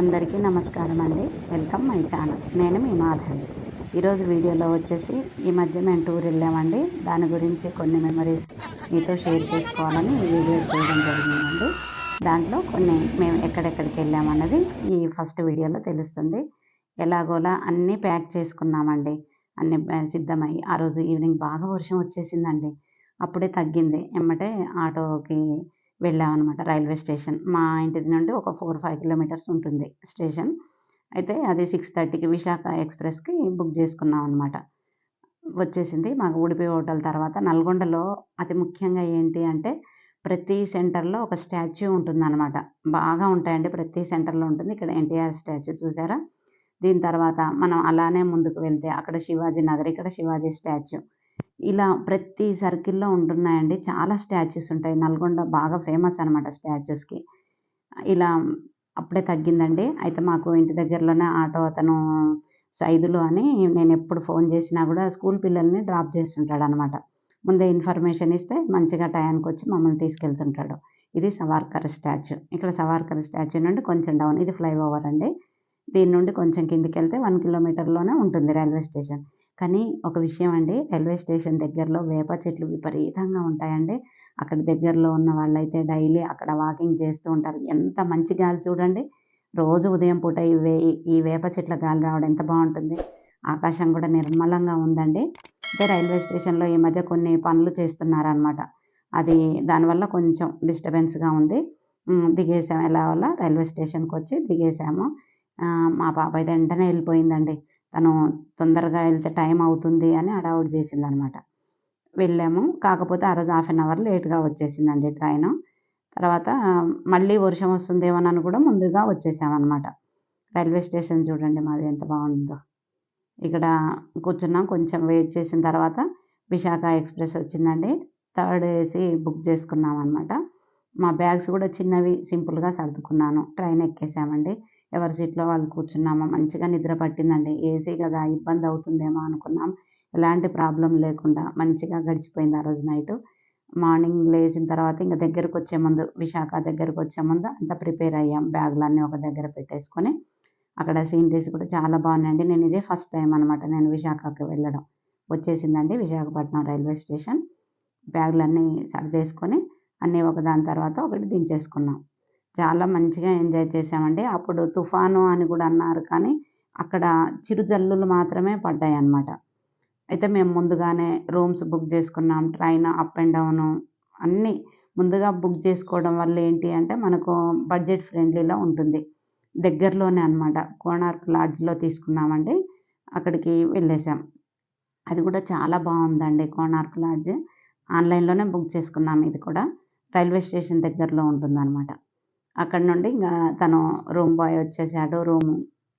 అందరికీ నమస్కారం అండి. Welcome my channel. నేను మీ మాధవి. ఈరోజు వీడియోలో వచ్చేసి ఈ మధ్య మేము టూర్ వెళ్ళామండి. దాని గురించి కొన్ని మెమరీస్ మీతో షేర్ చేసుకోవాలని ఈ వీడియో చేయడం జరిగిందండి. దాంట్లో కొన్ని మేము ఎక్కడెక్కడికి వెళ్ళామన్నది ఈ ఫస్ట్ వీడియోలో తెలుస్తుంది. ఎలాగోలా అన్నీ ప్యాక్ చేసుకున్నామండి. అన్ని సిద్ధమై ఆ రోజు ఈవినింగ్ బాగా వర్షం వచ్చేసిందండి. అప్పుడే తగ్గింది. ఎమ్మటే ఆటోకి వెళ్ళామన్నమాట రైల్వే స్టేషన్. మా ఇంటి నుండి ఒక ఫోర్ ఫైవ్ కిలోమీటర్స్ ఉంటుంది స్టేషన్. అయితే అది సిక్స్ థర్టీకి విశాఖ ఎక్స్ప్రెస్కి బుక్ చేసుకున్నాం అనమాట వచ్చేసింది మాకు ఉడిపి హోటల్ తర్వాత నల్గొండలో అతి ముఖ్యంగా ఏంటి అంటే ప్రతి సెంటర్లో ఒక స్టాచ్యూ ఉంటుందన్నమాట. బాగా ఉంటాయండి ప్రతి సెంటర్లో ఉంటుంది. ఇక్కడ ఎన్టీఆర్ స్టాచ్యూ చూసారా? దీని తర్వాత మనం అలానే ముందుకు వెళ్తే అక్కడ శివాజీ నగర్ ఇక్కడ శివాజీ స్టాచ్యూ. ఇలా ప్రతి సర్కిల్లో ఉంటున్నాయండి. చాలా స్టాచ్యూస్ ఉంటాయి. నల్గొండ బాగా ఫేమస్ అనమాట స్టాచ్యూస్కి ఇలా అప్పుడే తగ్గిందండి. అయితే మాకు ఇంటి దగ్గరలోనే ఆటో అతను సైదులు అని నేను ఎప్పుడు ఫోన్ చేసినా కూడా స్కూల్ పిల్లల్ని డ్రాప్ చేస్తుంటాడు అనమాట ముందే ఇన్ఫర్మేషన్ ఇస్తే మంచిగా టయానికి వచ్చి మమ్మల్ని తీసుకెళ్తుంటాడు. ఇది సవార్కర్ స్టాచ్యూ. ఇక్కడ సవార్కర్ స్టాచ్యూ నుండి కొంచెం డౌన్. ఇది ఫ్లైఓవర్ అండి. దీని నుండి కొంచెం కిందికి వెళ్తే వన్ కిలోమీటర్లోనే ఉంటుంది రైల్వే స్టేషన్. కానీ ఒక విషయం అండి రైల్వే స్టేషన్ దగ్గరలో వేప చెట్లు విపరీతంగా ఉంటాయండి. అక్కడ దగ్గరలో ఉన్న వాళ్ళైతే డైలీ అక్కడ వాకింగ్ చేస్తూ ఉంటారు. ఎంత మంచి గాలి చూడండి. రోజు ఉదయం పూట ఈ వే ఈ వేప చెట్ల గాలి రావడం ఎంత బాగుంటుంది. ఆకాశం కూడా నిర్మలంగా ఉందండి. అంటే రైల్వే స్టేషన్లో ఈ మధ్య కొన్ని పనులు చేస్తున్నారనమాట అది దానివల్ల కొంచెం డిస్టర్బెన్స్గా ఉంది. దిగేసాము. ఎలా వల్ల? రైల్వే స్టేషన్కి వచ్చి దిగేసాము మా పాప అయితే వెంటనే వెళ్ళిపోయిందండి. తను తొందరగా వెళ్తే టైం అవుతుంది అని హడావుడి చేసింది అనమాట వెళ్ళాము. కాకపోతే ఆ రోజు హాఫ్ అన్ అవర్ లేట్గా వచ్చేసిందండి ట్రైన్. తర్వాత మళ్ళీ వర్షం వస్తుందేమోనని కూడా ముందుగా వచ్చేసామన్నమాట రైల్వే స్టేషన్ చూడండి మాది ఎంత బాగుందో. ఇక్కడ కూర్చున్నాం. కొంచెం వెయిట్ చేసిన తర్వాత విశాఖ ఎక్స్ప్రెస్ వచ్చిందండి. థర్డ్ ఏసీ బుక్ చేసుకున్నాం అనమాట మా బ్యాగ్స్ కూడా చిన్నవి సింపుల్గా సర్దుకున్నాను. ట్రైన్ ఎక్కేసామండి. ఎవరి సీట్లో వాళ్ళు కూర్చున్నామా? మంచిగా నిద్ర పట్టిందండి. ఏసీ కదా ఇబ్బంది అవుతుందేమో అనుకున్నాం. ఎలాంటి ప్రాబ్లం లేకుండా మంచిగా గడిచిపోయింది ఆ రోజు నైట్. మార్నింగ్ లేచిన తర్వాత ఇంకా దగ్గరకు వచ్చే ముందు విశాఖ దగ్గరకు వచ్చే ముందు అంతా ప్రిపేర్ అయ్యాం. బ్యాగులన్నీ ఒక దగ్గర పెట్టేసుకొని అక్కడ సీనరీస్ కూడా చాలా బాగున్నాయండి. నేను ఇదే ఫస్ట్ టైం అనమాట నేను విశాఖకి వెళ్ళడం. వచ్చేసిందండి విశాఖపట్నం రైల్వే స్టేషన్. బ్యాగులన్నీ సర్దేసుకొని అన్నీ ఒకదాని తర్వాత ఒకటి దించేసుకున్నాం. చాలా మంచిగా ఎంజాయ్ చేసామండి అప్పుడు తుఫాను అని కూడా అన్నారు కానీ అక్కడ చిరుజల్లులు మాత్రమే పడ్డాయి అన్నమాట అయితే మేము ముందుగానే రూమ్స్ బుక్ చేసుకున్నాం. ట్రైన్ అప్ అండ్ డౌను అన్నీ ముందుగా బుక్ చేసుకోవడం వల్ల ఏంటి అంటే మనకు బడ్జెట్ ఫ్రెండ్లీలో ఉంటుంది. దగ్గరలోనే అనమాట కోణార్క్ లాడ్జ్లో తీసుకున్నామండి. అక్కడికి వెళ్ళేసాం అది కూడా చాలా బాగుందండి కోణార్క్ లాడ్జ్. ఆన్లైన్లోనే బుక్ చేసుకున్నాం. ఇది కూడా రైల్వే స్టేషన్ దగ్గరలో ఉంటుందన్నమాట. అక్కడ నుండి ఇంకా తను రూమ్ బాయ్ వచ్చేసాడు. రూమ్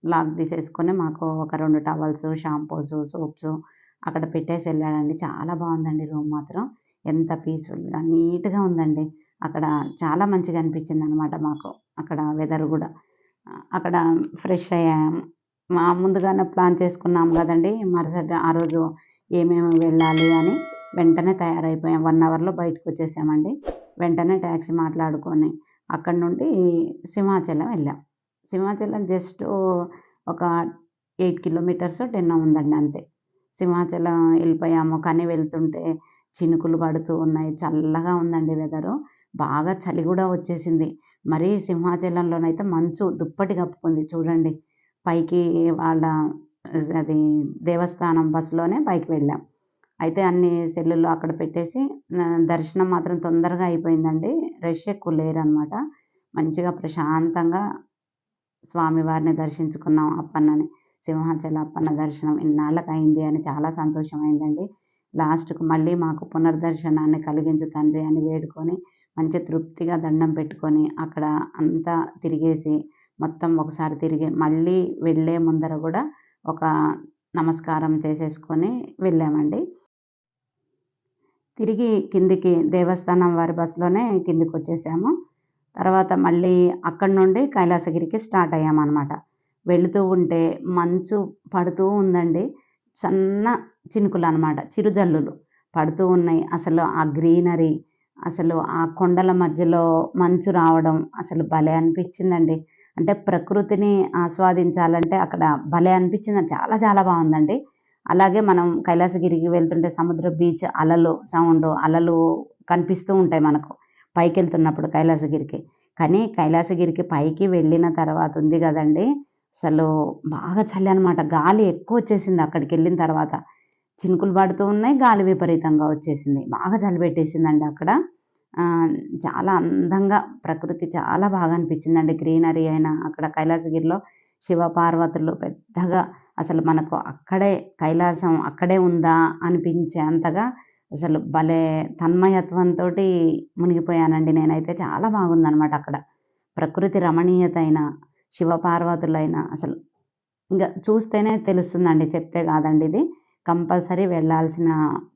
లాక్ తీసేసుకొని మాకు ఒక రెండు టవల్స్ షాంపూస్ సోప్స్ అక్కడ పెట్టేసి వెళ్ళాడండి. చాలా బాగుందండి రూమ్ మాత్రం. ఎంత పీస్ఫుల్గా నీట్గా ఉందండి. అక్కడ చాలా మంచిగా అనిపించింది అనమాట మాకు. అక్కడ వెదర్ కూడా. అక్కడ ఫ్రెష్ అయ్యాము మా ముందుగానే ప్లాన్ చేసుకున్నాం కదండి. మరుసటి ఆ రోజు ఏమేమి వెళ్ళాలి అని వెంటనే తయారైపోయాం. వన్ అవర్లో బయటకు వచ్చేసామండి. వెంటనే ట్యాక్సీ మాట్లాడుకొని అక్కడ నుండి సింహాచలం వెళ్ళాం. సింహాచలం జస్ట్ ఒక ఎయిట్ కిలోమీటర్స్ టెన్ ఉందండి అంతే. సింహాచలం వెళ్ళిపోయాము. కానీ వెళ్తుంటే చినుకులు పడుతూ ఉన్నాయి. చల్లగా ఉందండి వెదరు బాగా చలి కూడా వచ్చేసింది. మరీ సింహాచలంలోనైతే మంచు దుప్పటి కప్పుకుంది. చూడండి. పైకి వాళ్ళ అది దేవస్థానం బస్సులోనే పైకి వెళ్ళాం. అయితే అన్ని సెల్లులు అక్కడ పెట్టేసి దర్శనం మాత్రం తొందరగా అయిపోయిందండి. రష్ ఎక్కువ లేరనమాట మంచిగా ప్రశాంతంగా స్వామివారిని దర్శించుకున్నాం అప్పన్నని. సింహాచల అప్పన్న దర్శనం ఇన్నాళ్ళకి అయింది అని చాలా సంతోషమైందండి. లాస్ట్కు మళ్ళీ మాకు పునర్దర్శనాన్ని కలిగించు తండ్రి అని వేడుకొని మంచి తృప్తిగా దండం పెట్టుకొని అక్కడ అంతా తిరిగేసి మొత్తం ఒకసారి తిరిగి మళ్ళీ వెళ్ళే ముందర కూడా ఒక నమస్కారం చేసేసుకొని వెళ్ళామండి. తిరిగి కిందికి దేవస్థానం వారి బస్సులోనే కిందికి వచ్చేసాము తర్వాత మళ్ళీ అక్కడి నుండి కైలాసగిరికి స్టార్ట్ అయ్యామన్నమాట. వెళుతూ ఉంటే మంచు పడుతూ ఉందండి. సన్న చినుకులు అనమాట చిరుజల్లులు పడుతూ ఉన్నాయి. అసలు ఆ గ్రీనరీ అసలు ఆ కొండల మధ్యలో మంచు రావడం అసలు భలే అనిపించిందండి. అంటే ప్రకృతిని ఆస్వాదించాలంటే అక్కడ భలే అనిపించింది. చాలా చాలా బాగుందండి. అలాగే మనం కైలాసగిరికి వెళ్తుంటే సముద్ర బీచ్ అలలు సౌండ్ అలలు కనిపిస్తూ ఉంటాయి మనకు పైకి వెళ్తున్నప్పుడు కైలాసగిరికి. కానీ కైలాసగిరికి పైకి వెళ్ళిన తర్వాత ఉంది కదండి అసలు బాగా చలి అనమాట గాలి ఎక్కువ వచ్చేసింది అక్కడికి వెళ్ళిన తర్వాత. చినుకులు పడుతూ ఉన్నాయి గాలి విపరీతంగా వచ్చేసింది. బాగా చలి పెట్టేసిందండి అక్కడ. చాలా అందంగా ప్రకృతి చాలా బాగా అనిపించిందండి. గ్రీనరీ అయినా అక్కడ కైలాసగిరిలో శివ పార్వతులు పెద్దగా అసలు మనకు అక్కడే కైలాసం అక్కడే ఉందా అనిపించే అంతగా అసలు భలే తన్మయత్వంతో మునిగిపోయానండి. నేనైతే చాలా బాగుందనమాట అక్కడ. ప్రకృతి రమణీయత అయినా శివపార్వతులైనా అసలు ఇంకా చూస్తేనే తెలుస్తుందండి చెప్తే కాదండి ఇది. కంపల్సరీ వెళ్ళాల్సిన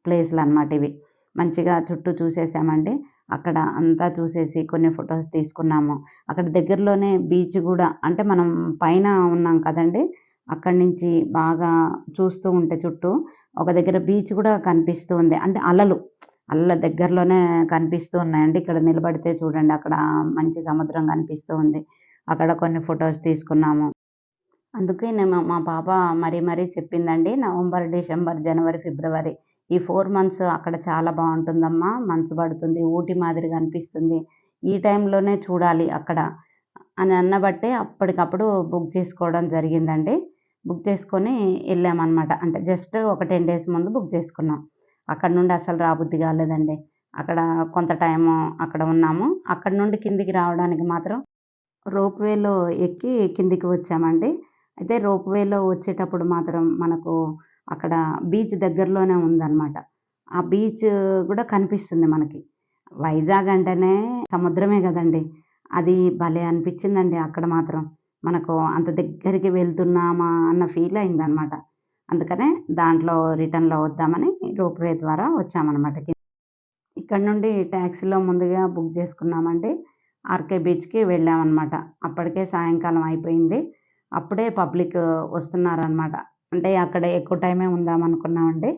ప్లేస్లు అనమాట ఇవి. మంచిగా చుట్టూ చూసేసామండి. అక్కడ అంతా చూసేసి కొన్ని ఫొటోస్ తీసుకున్నాము. అక్కడ దగ్గరలోనే బీచ్ కూడా అంటే మనం పైన ఉన్నాం కదండి అక్కడి నుంచి బాగా చూస్తూ ఉంటే చుట్టూ ఒక దగ్గర బీచ్ కూడా కనిపిస్తూ ఉంది. అంటే అలలు అలల దగ్గరలోనే కనిపిస్తూ ఉన్నాయండి. ఇక్కడ నిలబడితే చూడండి అక్కడ మంచి సముద్రం కనిపిస్తూ ఉంది. అక్కడ కొన్ని ఫొటోస్ తీసుకున్నాము. అందుకే నేను మా పాప మరీ మరీ చెప్పిందండి నవంబర్ డిసెంబర్ జనవరి ఫిబ్రవరి ఈ ఫోర్ మంత్స్ అక్కడ చాలా బాగుంటుందమ్మా మంచు పడుతుంది ఊటీ మాదిరిగా అనిపిస్తుంది ఈ టైంలోనే చూడాలి అక్కడ అని అన్నబట్టే అప్పటికప్పుడు బుక్ చేసుకోవడం జరిగిందండి. బుక్ చేసుకొని వెళ్ళామన్నమాట. అంటే జస్ట్ ఒక టెన్ డేస్ ముందు బుక్ చేసుకున్నాం. అక్కడ నుండి అసలు రాబుద్ది కాలేదండి. అక్కడ కొంత టైము అక్కడ ఉన్నాము. అక్కడ నుండి కిందికి రావడానికి మాత్రం రోప్వేలో ఎక్కి కిందికి వచ్చామండి. అయితే రోప్వేలో వచ్చేటప్పుడు మాత్రం మనకు అక్కడ బీచ్ దగ్గరలోనే ఉందన్నమాట. ఆ బీచ్ కూడా కనిపిస్తుంది మనకి. వైజాగ్ అంటేనే సముద్రమే కదండి. అది భలే అనిపించిందండి అక్కడ మాత్రం. మనకు అంత దగ్గరికి వెళ్తున్నామా అన్న ఫీల్ అయిందనమాట అందుకనే దాంట్లో రిటర్న్లో వద్దామని రోప్వే ద్వారా వచ్చామన్నమాట. ఇక్కడ నుండి ట్యాక్సీలో ముందుగా బుక్ చేసుకున్నామండి ఆర్కే బీచ్కి వెళ్ళామన్నమాట. అప్పటికే సాయంకాలం అయిపోయింది. అప్పుడే పబ్లిక్ వస్తున్నారనమాట అంటే అక్కడ ఎక్కువ టైమే ఉందామనుకున్నామండి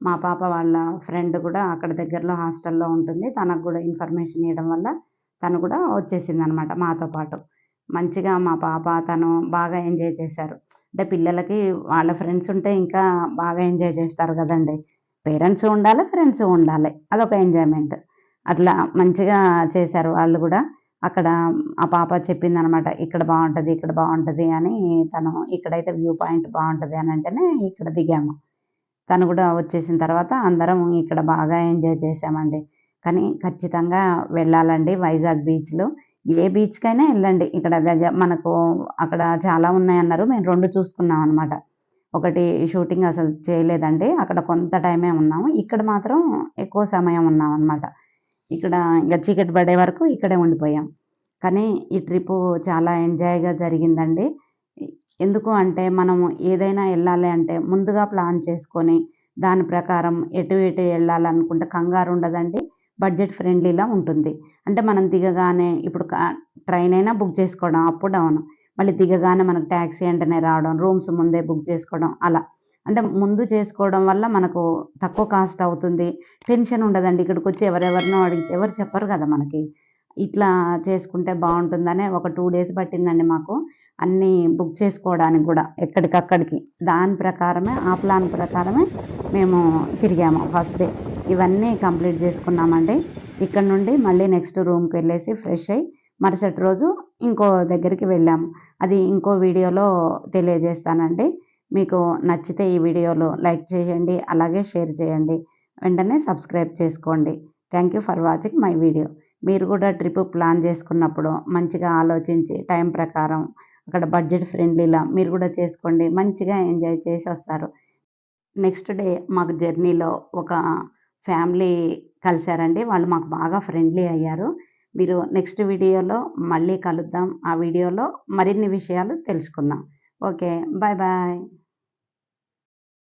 మా పాప వాళ్ళ ఫ్రెండ్ కూడా అక్కడ దగ్గరలో హాస్టల్లో ఉంటుంది. తనకు కూడా ఇన్ఫర్మేషన్ ఇవ్వడం వల్ల తను కూడా వచ్చేసింది అనమాట మాతో పాటు. మంచిగా మా పాప తను బాగా ఎంజాయ్ చేశారు. అంటే పిల్లలకి వాళ్ళ ఫ్రెండ్స్ ఉంటే ఇంకా బాగా ఎంజాయ్ చేస్తారు కదండి. పేరెంట్స్ ఉండాలి ఫ్రెండ్స్ ఉండాలి. అదొక ఎంజాయ్మెంట్. అట్లా మంచిగా చేశారు వాళ్ళు కూడా. అక్కడ ఆ పాప చెప్పింది అనమాట ఇక్కడ బాగుంటుంది ఇక్కడ బాగుంటుంది అని తను ఇక్కడైతే వ్యూ పాయింట్ బాగుంటుంది అని అంటేనే ఇక్కడ దిగాము. తను కూడా వచ్చేసిన తర్వాత అందరం ఇక్కడ బాగా ఎంజాయ్ చేసామండి కానీ ఖచ్చితంగా వెళ్ళాలండి వైజాగ్ బీచ్లో. ఏ బీచ్కైనా వెళ్ళండి. ఇక్కడ దగ్గర మనకు అక్కడ చాలా ఉన్నాయన్నారు. మేము రెండు చూసుకున్నాం అనమాట ఒకటి షూటింగ్ అసలు చేయలేదండి. అక్కడ కొంత టైమే ఉన్నాము. ఇక్కడ మాత్రం ఎక్కువ సమయం ఉన్నాం అనమాట ఇక్కడ ఇంకా చీకటి పడే వరకు ఇక్కడే ఉండిపోయాం. కానీ ఈ ట్రిప్పు చాలా ఎంజాయ్గా జరిగిందండి. ఎందుకు అంటే మనము ఏదైనా వెళ్ళాలి అంటే ముందుగా ప్లాన్ చేసుకొని దాని ప్రకారం ఎటు ఎటు వెళ్ళాలనుకుంటే కంగారు ఉండదండి. బడ్జెట్ ఫ్రెండ్లీలా ఉంటుంది. అంటే మనం దిగగానే ఇప్పుడు ట్రైన్ అయినా బుక్ చేసుకోవడం అప్ డౌన్. మళ్ళీ దిగగానే మనకు ట్యాక్సీ వెంటనే రావడం రూమ్స్ ముందే బుక్ చేసుకోవడం అలా. అంటే ముందు చేసుకోవడం వల్ల మనకు తక్కువ కాస్ట్ అవుతుంది. టెన్షన్ ఉండదండి. ఇక్కడికి వచ్చి ఎవరెవరినో అడిగితే ఎవరు చెప్పరు కదా మనకి. ఇట్లా చేసుకుంటే బాగుంటుందనే ఒక టూ డేస్ పట్టిందండి మాకు. అన్నీ బుక్ చేసుకోవడానికి కూడా ఎక్కడికక్కడికి. దాని ప్రకారమే ఆ ప్లాన్ ప్రకారమే మేము తిరిగాము ఫస్ట్ డే. ఇవన్నీ కంప్లీట్ చేసుకున్నామండి. ఇక్కడ నుండి మళ్ళీ నెక్స్ట్ రూమ్కి వెళ్ళేసి ఫ్రెష్ అయ్యి మరుసటి రోజు ఇంకో దగ్గరికి వెళ్ళాము. అది ఇంకో వీడియోలో తెలియజేస్తానండి. మీకు నచ్చితే ఈ వీడియోలో లైక్ చేయండి అలాగే షేర్ చేయండి. వెంటనే సబ్స్క్రైబ్ చేసుకోండి. Thank you for watching my video. మీరు కూడా ట్రిప్ ప్లాన్ చేసుకున్నప్పుడు మంచిగా ఆలోచించి టైం ప్రకారం అక్కడ బడ్జెట్ ఫ్రెండ్లీలా మీరు కూడా చేసుకోండి. మంచిగా ఎంజాయ్ చేసి వస్తారు. నెక్స్ట్ డే మాకు జర్నీలో ఒక ఫ్యామిలీ కలిశారండి వాళ్ళు మాకు బాగా ఫ్రెండ్లీ అయ్యారు. మీరు నెక్స్ట్ వీడియోలో మళ్ళీ కలుద్దాం. ఆ వీడియోలో మరిన్ని విషయాలు తెలుసుకుందాం. ఓకే. Bye bye.